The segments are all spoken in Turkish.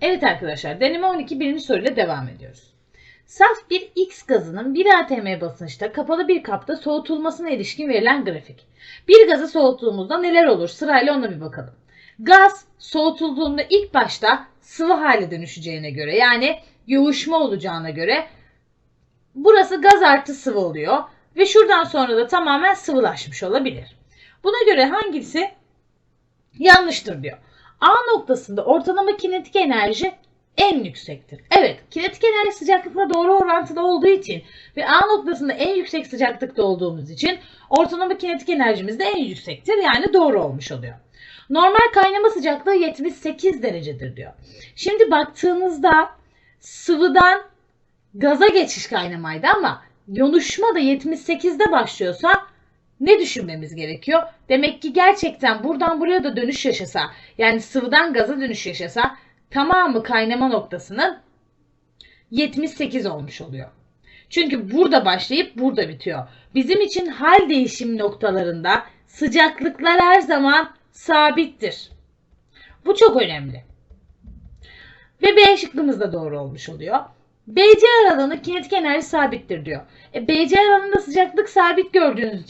Evet arkadaşlar deneme 12 birinci soruyla devam ediyoruz. Saf bir X gazının 1 atm basınçta kapalı bir kapta soğutulmasına ilişkin verilen grafik. Bir gazı soğuttuğumuzda neler olur? Sırayla ona bir bakalım. Gaz soğutulduğunda ilk başta sıvı hale dönüşeceğine göre yani yoğuşma olacağına göre burası gaz artı sıvı oluyor ve şuradan sonra da tamamen sıvılaşmış olabilir. Buna göre hangisi yanlıştır diyor. A noktasında ortalama kinetik enerji en yüksektir. Evet, kinetik enerji sıcaklıkla doğru orantılı olduğu için ve A noktasında en yüksek sıcaklıkta olduğumuz için ortalama kinetik enerjimiz de en yüksektir. Yani doğru olmuş oluyor. Normal kaynama sıcaklığı 78 derecedir diyor. Şimdi baktığınızda sıvıdan gaza geçiş kaynamaydı ama yonuşma da 78'de başlıyorsa ne düşünmemiz gerekiyor? Demek ki gerçekten buradan buraya da dönüş yaşasa, yani sıvıdan gaza dönüş yaşasa tamamı kaynama noktasının 78 olmuş oluyor. Çünkü burada başlayıp burada bitiyor. Bizim için hal değişim noktalarında sıcaklıklar her zaman sabittir. Bu çok önemli. Ve B şıkkımız da doğru olmuş oluyor. BC aralığında kinetik enerji sabittir diyor. E, BC aralığında sıcaklık sabit gördüğünüz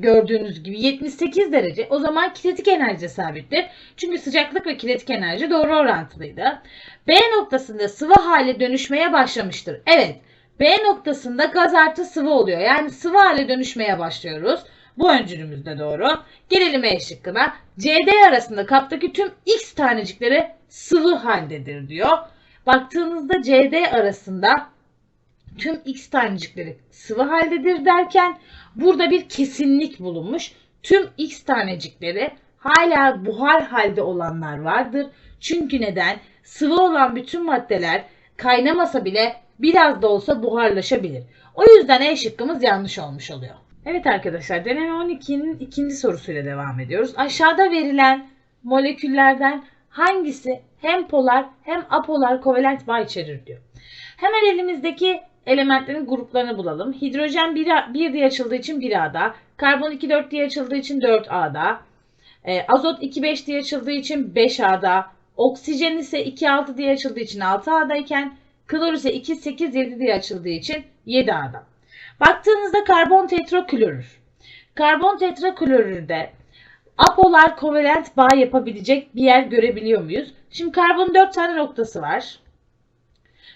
gördüğünüz gibi 78 derece. O zaman kinetik enerji sabittir. Çünkü sıcaklık ve kinetik enerji doğru orantılıydı. B noktasında sıvı hale dönüşmeye başlamıştır. Evet. B noktasında gaz artı sıvı oluyor. Yani sıvı hale dönüşmeye başlıyoruz. Bu öncülümüz de doğru. Gelelim E şıkkına. CD arasında kaptaki tüm X tanecikleri sıvı haldedir diyor. Baktığınızda CD arasında tüm X tanecikleri sıvı haldedir derken burada bir kesinlik bulunmuş. Tüm X tanecikleri hala buhar halde olanlar vardır. Çünkü neden? Sıvı olan bütün maddeler kaynamasa bile biraz da olsa buharlaşabilir. O yüzden E şıkkımız yanlış olmuş oluyor. Evet arkadaşlar deneme 12'nin ikinci sorusuyla devam ediyoruz. Aşağıda verilen moleküllerden hangisi hem polar hem apolar kovalent bağ içerir diyor. Hemen elimizdeki elementlerin gruplarını bulalım. Hidrojen 1, 1 diye açıldığı için 1A'da, karbon 2 4 diye açıldığı için 4A'da, e, azot 2 5 diye açıldığı için 5A'da, oksijen ise 2 6 diye açıldığı için 6A'dayken klor ise 2 8 7 diye açıldığı için 7A'da. Baktığınızda karbon tetraklorür. Karbon tetraklorürde apolar kovalent bağ yapabilecek bir yer görebiliyor muyuz? Şimdi karbonun 4 tane noktası var.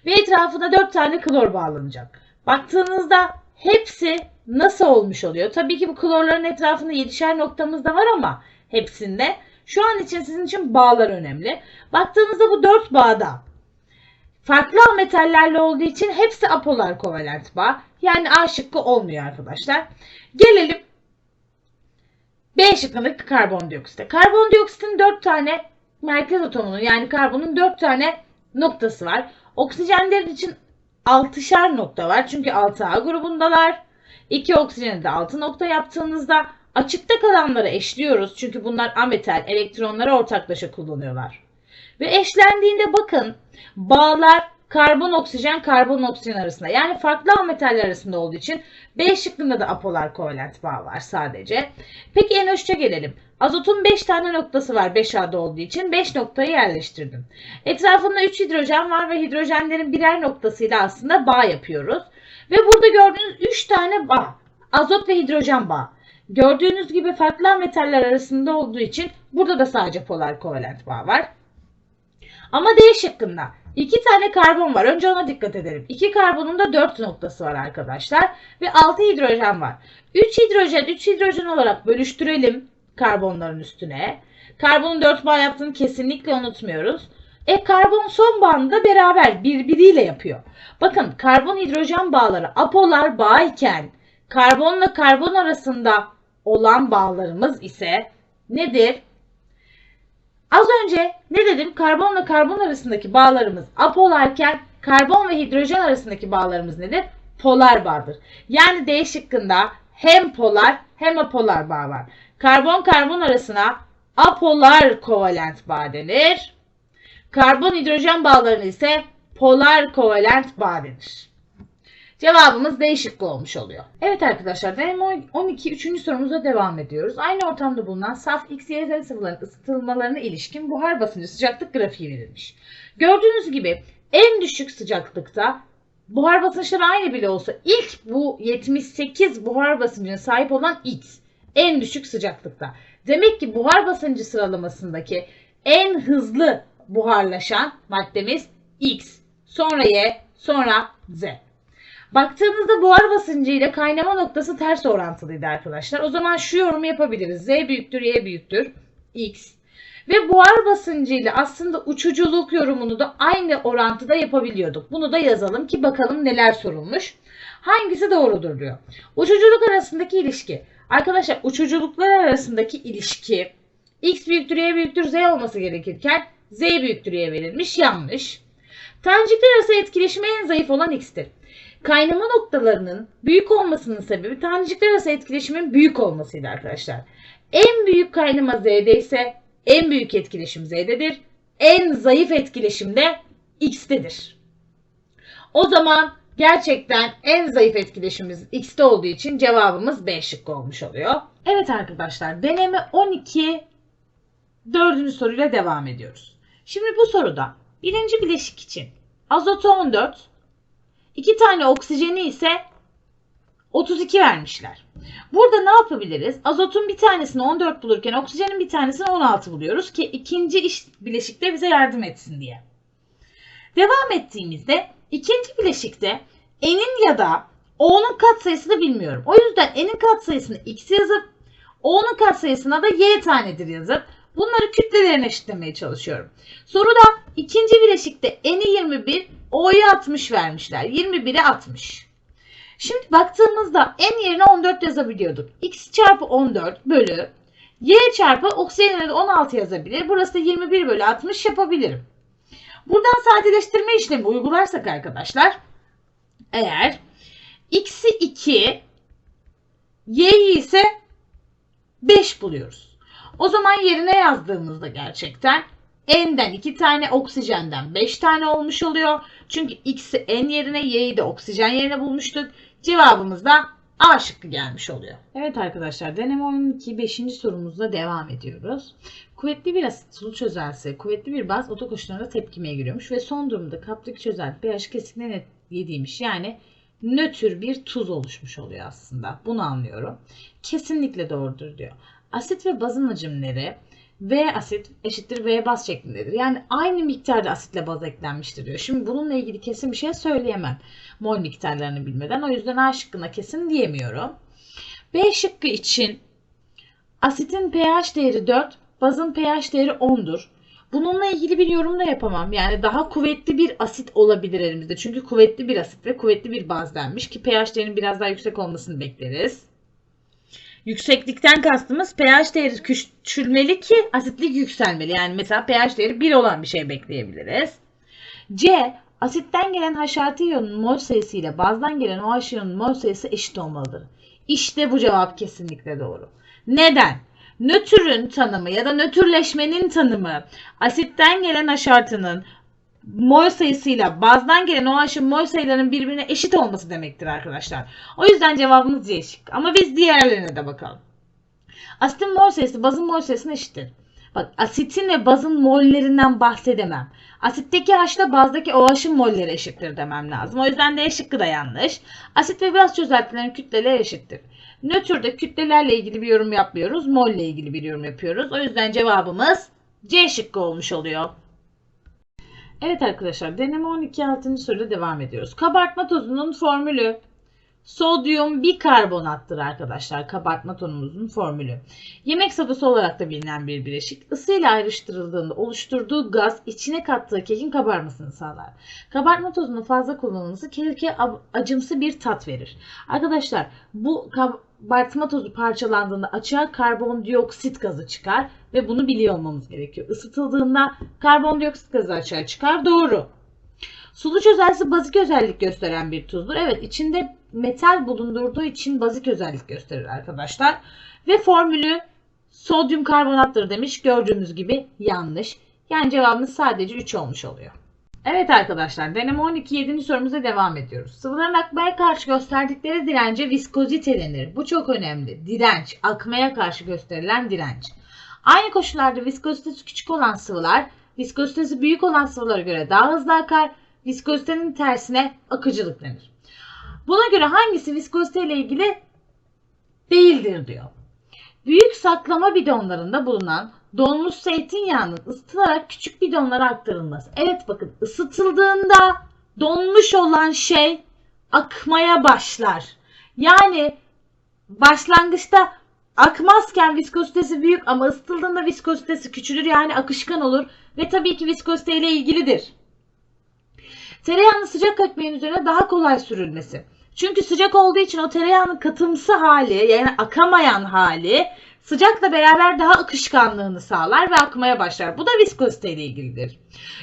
Ve etrafına 4 tane klor bağlanacak. Baktığınızda hepsi nasıl olmuş oluyor? Tabii ki bu klorların etrafında 7'şer noktamız da var ama hepsinde. Şu an için sizin için bağlar önemli. Baktığınızda bu 4 bağda farklı metallerle olduğu için hepsi apolar kovalent bağ. Yani A şıkkı olmuyor arkadaşlar. Gelelim B şıkkındaki karbondioksite. Karbondioksitin 4 tane merkez atomunun yani karbonun 4 tane noktası var. Oksijenlerin için 6'şar nokta var. Çünkü 6A grubundalar. 2 oksijeni de 6 nokta yaptığınızda açıkta kalanları eşliyoruz. Çünkü bunlar ametal. Elektronları ortaklaşa kullanıyorlar. Ve eşlendiğinde bakın bağlar karbon oksijen karbon oksijen arasında yani farklı metaller arasında olduğu için B şıkkında da apolar kovalent bağ var sadece. Peki en üstte gelelim. Azotun 5 tane noktası var 5A'da olduğu için 5 noktayı yerleştirdim. Etrafında 3 hidrojen var ve hidrojenlerin birer noktasıyla aslında bağ yapıyoruz. Ve burada gördüğünüz 3 tane bağ. Azot ve hidrojen bağ. Gördüğünüz gibi farklı metaller arasında olduğu için burada da sadece polar kovalent bağ var. Ama D şıkkında iki tane karbon var. Önce ona dikkat edelim. İki karbonun da 4 noktası var arkadaşlar. Ve 6 hidrojen var. 3 hidrojen 3 hidrojen olarak bölüştürelim karbonların üstüne. Karbonun 4 bağ yaptığını kesinlikle unutmuyoruz. E karbon son bağını da beraber birbiriyle yapıyor. Bakın karbon hidrojen bağları apolar bağ iken karbonla karbon arasında olan bağlarımız ise nedir? Az önce ne dedim? Karbonla karbon arasındaki bağlarımız apolarken karbon ve hidrojen arasındaki bağlarımız nedir? Polar bağdır. Yani D şıkkında hem polar hem apolar bağ var. Karbon karbon arasına apolar kovalent bağ denir. Karbon hidrojen bağlarına ise polar kovalent bağ denir. Cevabımız D olmuş oluyor. Evet arkadaşlar deneme 12 3. sorumuza devam ediyoruz. Aynı ortamda bulunan saf X, Y, Z sıvıların ısıtılmalarına ilişkin buhar basıncı sıcaklık grafiği verilmiş. Gördüğünüz gibi en düşük sıcaklıkta buhar basınçları aynı bile olsa ilk bu 78 buhar basıncına sahip olan X en düşük sıcaklıkta. Demek ki buhar basıncı sıralamasındaki en hızlı buharlaşan maddemiz X, sonra Y, sonra Z. Baktığınızda buhar basıncı ile kaynama noktası ters orantılıydı arkadaşlar. O zaman şu yorumu yapabiliriz. Z büyüktür, Y büyüktür, X. Ve buhar basıncı ile aslında uçuculuk yorumunu da aynı orantıda yapabiliyorduk. Bunu da yazalım ki bakalım neler sorulmuş. Hangisi doğrudur diyor. Uçuculuk arasındaki ilişki. Arkadaşlar uçuculuklar arasındaki ilişki X büyüktür, Y büyüktür, Z olması gerekirken Z büyüktür, Y verilmiş. Yanlış. Tanecikler arası etkileşimi en zayıf olan X'tir. Kaynama noktalarının büyük olmasının sebebi tanecikler arası etkileşimin büyük olmasıydı arkadaşlar. En büyük kaynama Z'de ise en büyük etkileşim Z'dedir. En zayıf etkileşim de X'tedir. O zaman gerçekten en zayıf etkileşimimiz X'te olduğu için cevabımız B şıkkı olmuş oluyor. Evet arkadaşlar deneme 12 dördüncü soruyla devam ediyoruz. Şimdi bu soruda birinci bileşik için azotu 14, iki tane oksijeni ise 32 vermişler. Burada ne yapabiliriz? Azotun bir tanesini 14 bulurken oksijenin bir tanesini 16 buluyoruz ki ikinci iş bileşikte bize yardım etsin diye. Devam ettiğimizde ikinci bileşikte N'in ya da O'nun katsayısını bilmiyorum. O yüzden N'in katsayısını X yazıp O'nun katsayısına da Y tanedir yazıp bunları kütlelerine eşitlemeye çalışıyorum. Soruda ikinci bileşikte N'i 21, O'yu 60 vermişler. 21'e 60. Şimdi baktığımızda n yerine 14 yazabiliyorduk. x çarpı 14 bölü y çarpı oksijenin de 16 yazabilir. Burası da 21 bölü 60 yapabilirim. Buradan sadeleştirme işlemi uygularsak arkadaşlar eğer x'i 2 y'yi ise 5 buluyoruz. O zaman yerine yazdığımızda gerçekten n'den 2 tane oksijenden 5 tane olmuş oluyor. Çünkü x'i n yerine y'yi de oksijen yerine bulmuştuk. Cevabımız da A şıkkı gelmiş oluyor. Evet arkadaşlar deneme 12 5. sorumuzla devam ediyoruz. Kuvvetli bir asit sulu çözelsi, kuvvetli bir baz oto koşullarında tepkimeye giriyormuş ve son durumda kaptaki çözelti pH kesinlikle net yediğmiş. Yani nötr bir tuz oluşmuş oluyor aslında. Bunu anlıyorum. Kesinlikle doğrudur diyor. Asit ve bazın hacimleri V asit eşittir V baz şeklindedir. Yani aynı miktarda asitle baz eklenmiştir diyor. Şimdi bununla ilgili kesin bir şey söyleyemem. Mol miktarlarını bilmeden. O yüzden A şıkkına kesin diyemiyorum. B şıkkı için asitin pH değeri 4, bazın pH değeri 10'dur. Bununla ilgili bir yorum da yapamam. Yani daha kuvvetli bir asit olabilir elimizde. Çünkü kuvvetli bir asit ve kuvvetli bir baz denmiş ki pH değerinin biraz daha yüksek olmasını bekleriz. Yükseklikten kastımız pH değeri küçülmeli ki asitlik yükselmeli. Yani mesela pH değeri 1 olan bir şey bekleyebiliriz. C. Asitten gelen H6 iyonun mol sayısı ile bazdan gelen OH iyonun mol sayısı eşit olmalıdır. İşte bu cevap kesinlikle doğru. Neden? Nötrün tanımı ya da nötrleşmenin tanımı asitten gelen H mol sayısıyla bazdan gelen OH'ın mol sayılarının birbirine eşit olması demektir arkadaşlar. O yüzden cevabımız C şık. Ama biz diğerlerine de bakalım. Asitin mol sayısı bazın mol sayısına eşittir. Bak asitin ve bazın mollerinden bahsedemem. Asitteki H ile bazdaki OH'ın molleri eşittir demem lazım. O yüzden D şıkkı da yanlış. Asit ve baz çözeltilerin kütleleri eşittir. Nötrde kütlelerle ilgili bir yorum yapmıyoruz. Mol ile ilgili bir yorum yapıyoruz. O yüzden cevabımız C şıkkı olmuş oluyor. Evet arkadaşlar deneme 12 6. soruda devam ediyoruz. Kabartma tozunun formülü sodyum bikarbonattır arkadaşlar. Kabartma tozumuzun formülü. Yemek sodası olarak da bilinen bir bileşik. Isıyla ayrıştırıldığında oluşturduğu gaz içine kattığı kekin kabarmasını sağlar. Kabartma tozunun fazla kullanılması keke acımsı bir tat verir. Arkadaşlar bu kabartma tozu parçalandığında açığa karbondioksit gazı çıkar ve bunu biliyor olmamız gerekiyor. Isıtıldığında karbondioksit gazı açığa çıkar. Doğru. Sulu çözelsi bazik özellik gösteren bir tuzdur. Evet içinde metal bulundurduğu için bazik özellik gösterir arkadaşlar. Ve formülü sodyum karbonattır demiş. Gördüğümüz gibi yanlış. Yani cevabımız sadece 3 olmuş oluyor. Evet arkadaşlar deneme 12 7. sorumuza devam ediyoruz. Sıvıların akmaya karşı gösterdikleri dirence viskozite denir. Bu çok önemli. Direnç, akmaya karşı gösterilen direnç. Aynı koşullarda viskozitesi küçük olan sıvılar viskozitesi büyük olan sıvılara göre daha hızlı akar. Viskozitenin tersine akıcılık denir. Buna göre hangisi viskozite ile ilgili değildir diyor. Büyük saklama bidonlarında bulunan donmuş zeytinyağının ısıtılarak küçük bidonlara aktarılması. Evet bakın ısıtıldığında donmuş olan şey akmaya başlar. Yani başlangıçta akmazken viskozitesi büyük ama ısıtıldığında viskozitesi küçülür yani akışkan olur ve tabii ki viskozite ile ilgilidir. Tereyağının sıcak ekmeğin üzerine daha kolay sürülmesi. Çünkü sıcak olduğu için o tereyağının katımsı hali yani akamayan hali sıcakla beraber daha akışkanlığını sağlar ve akmaya başlar. Bu da viskozite ile ilgilidir.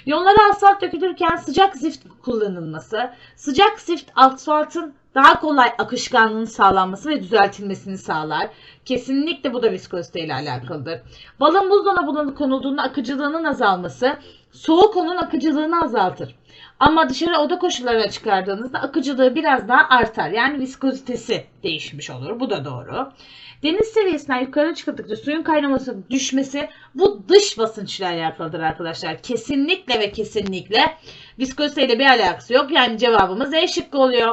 Yollara asfalt dökülürken sıcak zift kullanılması, sıcak zift asfaltın daha kolay akışkanlığının sağlanması ve düzeltilmesini sağlar. Kesinlikle bu da viskozite ile alakalıdır. Balın buzdolabına konulduğunda akıcılığının azalması, soğuk onun akıcılığını azaltır. Ama dışarı oda koşullarına çıkardığınızda akıcılığı biraz daha artar. Yani viskozitesi değişmiş olur. Bu da doğru. Deniz seviyesinden yukarı çıktıkça suyun kaynaması düşmesi bu dış basınçla alakalıdır arkadaşlar. Kesinlikle ve kesinlikle viskozite ile bir alakası yok. Yani cevabımız E şıkkı oluyor.